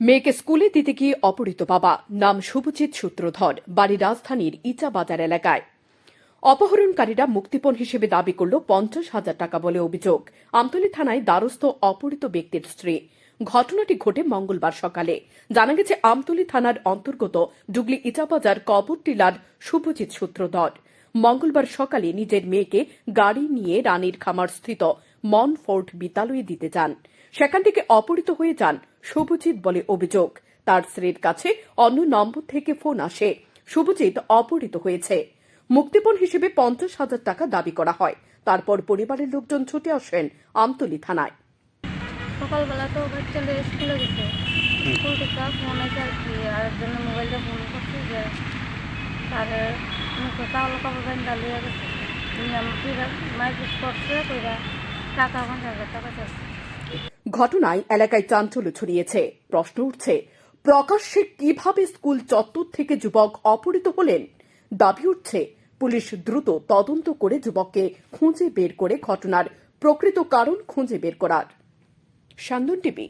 মেয়েকে স্কুলে দিতে গিয়ে অপহৃত বাবা। নাম শুভজিৎ সূত্রধর, বাড়ি রাজধানীর ইচা বাজার এলাকায়। অপহরণকারীরা মুক্তিপণ হিসেবে দাবি করল পঞ্চাশ হাজার টাকা বলে অভিযোগ। আমতলী থানায় দ্বারস্থ অপহৃত ব্যক্তির স্ত্রী। ঘটনাটি ঘটে মঙ্গলবার সকালে। জানা গেছে, আমতলী থানার অন্তর্গত ডুগলি ইটাবাজার কবর টিলার শুভজিৎ সূত্রধর। মঙ্গলবার সকালে নিজের মেয়েকে গাড়ি নিয়ে রানীর খামার স্থিত মনফোর্ট বিদ্যালয়ে দিতে যান সেখান থেকে অপহৃত হয়ে যান শুভজিৎ বলে অভিযোগ। তার স্ত্রীর কাছে অন্য নম্বর থেকে ফোন আসে। শুভজিৎ অপহৃত হয়েছে। মুক্তিপণ হিসেবে পঞ্চাশ হাজার টাকা দাবি করা হয়। তারপর পরিবারের লোকজন ছুটে আসেন আমতলি থানায়। সকালবেলা তো বাচ্চালে স্কুলে গেছে। স্কুল থেকে ফোন আছে আর কি আর জন্য মোবাইলটা ফোন করছি যে তারে মুখে চাউল কাপড় বান্ধা লিয়ে গেছে মাইকিস করছে কইরা ঘটনায় এলাকায় চাঞ্চল্য ছড়িয়েছে। প্রশ্ন উঠছে, প্রকাশ্যে কীভাবে স্কুল চত্বর থেকে যুবক অপহৃত হলেন? দাবি উঠছে, পুলিশ দ্রুত তদন্ত করে যুবককে খুঁজে বের করে ঘটনার প্রকৃত কারণ খুঁজে বের করার। সান্দন টিভি